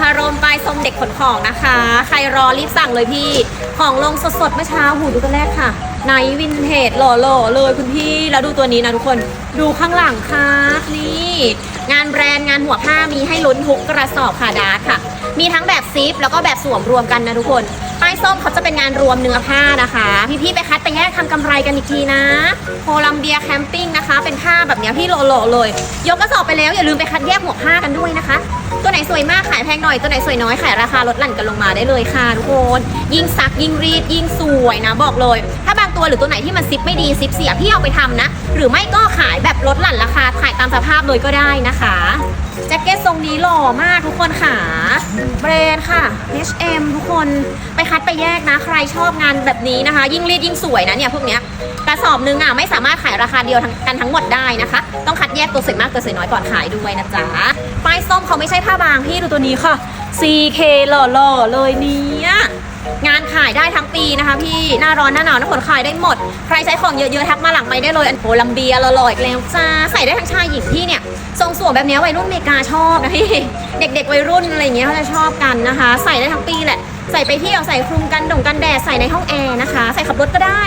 พารมไปทรงเด็กขนของนะคะ ใครรอรีบสั่งเลยพี่ ของลงสดๆเมื่อเช้าหูดูตัวแรกค่ะไนวินเทจหล่อๆเลยคุณพี่ แล้วดูตัวนี้นะทุกคน ดูข้างหลังค่ะนี่ งานแบรนด์งานหัวผ้ามีให้ลุ้นทุกกระสอบค่ะดาร์ค่ะ มีทั้งแบบซิปแล้วก็แบบสวมรวมกันนะทุกคนป้ายส้มเขาจะเป็นงานรวมเนื้อผ้านะคะ พี่ๆไปคัดไปแยกทำกำไรกันอีกทีนะ โคลัมเบียแคมปิ้งนะคะ เป็นผ้าแบบเนี้ยพี่โลโลเลย ยกกระสอบไปแล้วอย่าลืมไปคัดแยกหัวผ้ากันด้วยนะคะ ตัวไหนสวยมากขายแพงหน่อย ตัวไหนสวยน้อยขายราคาลดหลั่นกันลงมาได้เลยค่ะทุกคนยิ่งซักยิ่งรีดยิ่งสวยนะบอกเลย ถ้าบางตัวหรือตัวไหนที่มันซิปไม่ดีซิปเสียพี่เอาไปทำนะ หรือไม่ก็ขายแบบลดหลั่นราคาขายตามสภาพเลยก็ได้นะคะแจ็คเก็ตทรงนี้หล่อมากทุกคนค่ะแบรนค่ะ H&M ทุกคนไปคัดไปแยกนะ ใครชอบงานแบบนี้นะคะ ยิ่งรีดยิ่งสวยนะเนี่ยพวกเนี้ยกระสอบนึงอะไม่สามารถขายราคาเดียวทั้งกันทั้งหมดได้นะคะ ต้องคัดแยกตัวสวยมากตัวสวยน้อยก่อนขายด้วยนะจ๊ะป้ายส้มเขาไม่ใช่ผ้าบางพี่ดูตัวนี้ค่ะ CK หล่อๆเลยเนี่ย งานขายได้ทั้งปีนะคะพี่หน้าร้อนหน้าหนาวหน้าฝนขายได้หมด ใครใช้ของเยอะๆทักมาหลังไปได้เลยอันโคลัมเบียหล่อยอีกแล้วจ้าใส่ได้ทั้งชายหญิงพี่เนี่ยทรงสวยแบบนี้วัยรุ่นอเมริกาชอบนะพี่เด็ก ๆ วัยรุ่นอะไรอย่างเงี้ยเขาจะชอบกันนะคะ ใส่ได้ทั้งปีแหละใส่ไปเที่ยวใส่คลุมกันดงกันแดดใส่ในห้องแอร์นะคะ ใส่ขับรถก็ได้